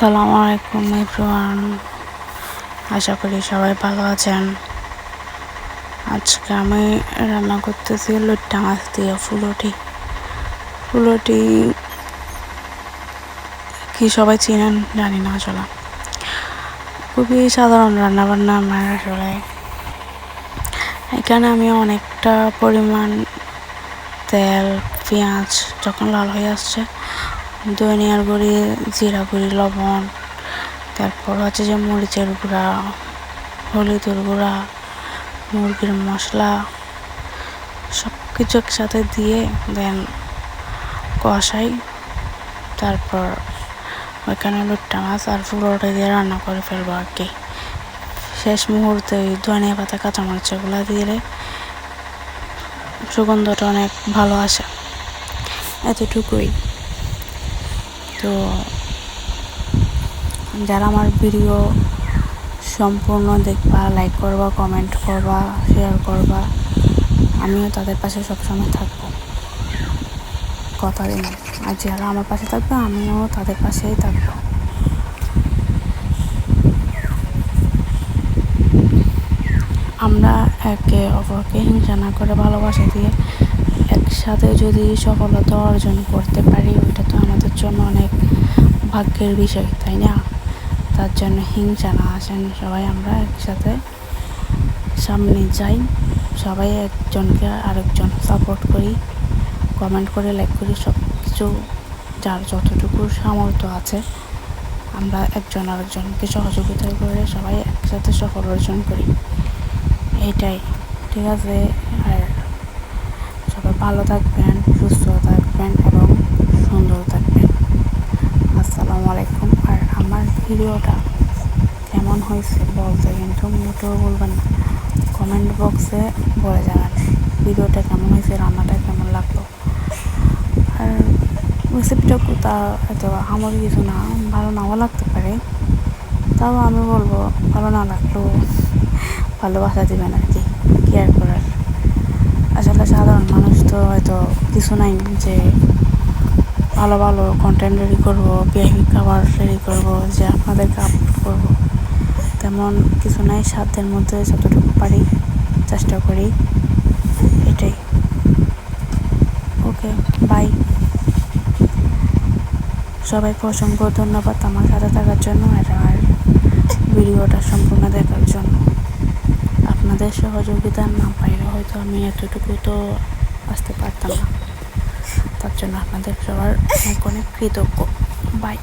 আসসালামু আলাইকুম, এভরিওয়ান। আশা করি সবাই ভালো আছেন। আজকে আমি রান্না করতেছি লুট্টা মাছ দিয়ে ফুলটি ফুলটি কি সবাই চিনেন? জানি না আসলে। খুবই সাধারণ রান্না বান্না আমার আসলে। এখানে আমি অনেকটা পরিমাণ তেল, পেঁয়াজ যখন লাল হয়ে আসছে ধনিয়ার গুঁড়ি, জিরা গুঁড়ি, লবণ, তারপর হচ্ছে যে মরিচের গুঁড়া, হলুদের গুঁড়া, মুরগির মশলা সব কিছু একসাথে দিয়ে দেন কষাই। তারপর ওইখানে লুট্টা মাছ আর পুরোটা দিয়ে রান্না করে ফেলব আর কি। শেষ মুহূর্তে ওই ধনিয়া পাতা কাঁচামরিচ এগুলো দিলে সুগন্ধটা অনেক ভালো আসে। এতটুকুই। তো যারা আমার ভিডিও সম্পূর্ণ দেখবা লাইক করবা কমেন্ট করবা শেয়ার করবা, আমিও তাদের পাশে সবসময় থাকব। কথা দিন আর যারা আমার পাশে থাকবে, আমিও তাদের পাশেই থাকব। আমরা একে অপরকে হিংসা না করে ভালোবাসা দিয়ে একসাথে যদি সফলতা অর্জন করতে পারি ওইটা তো আমাদের জন্য অনেক ভাগ্যের বিষয়, তাই না? তার জন্য হিংসা না আসেন সবাই, আমরা একসাথে সামনে যাই। সবাই একজনকে আরেকজন সাপোর্ট করি কমেন্ট করে লাইক করি সব কিছু যার যতটুকু সামর্থ্য আছে, আমরা একজন আরেকজনকে সহযোগিতা করে সবাই একসাথে সফল অর্জন করি। এটাই, ঠিক আছে? আর ভালো থাকবেন, সুস্থ থাকবেন এবং সুন্দর থাকবেন। আসসালামু আলাইকুম। আর আমার ভিডিওটা কেমন হয়েছে বলতে কিন্তু মোটেও বলবেন না। কমেন্ট বক্সে বলে যাবেন ভিডিওটা কেমন হয়েছে, রান্নাটা কেমন লাগল? আর রেসিপিটা তা এত আমার কিছু না, ভালো নাও লাগতে পারে। তাও আমি বলব, ভালো না লাগলেও ভালোবাসা দেবেন আর কি কেয়ার করার। আসলে সাধারণ মানুষ তো হয়তো কিছু নাই যে ভালো ভালো কন্টেন্ট রেডি করব বিআইপি খাবার রেডি করব, যে আপনাদেরকে আপলোড করব। তেমন কিছু নাই, সাধ্যের মধ্যে যতটুকু পারি চেষ্টা করি, এটাই। ওকে বাই সবাইকে অসংখ্য ধন্যবাদ আমার সাথে থাকার জন্য আর ভিডিওটা সম্পূর্ণ দেখার জন্য। আপনাদের সহযোগিতা না পাইলে হয়তো আমি এতটুকু তো আসতে পারতাম না। তার জন্য আপনাদের সবার অনেক অনেক কৃতজ্ঞ। বাই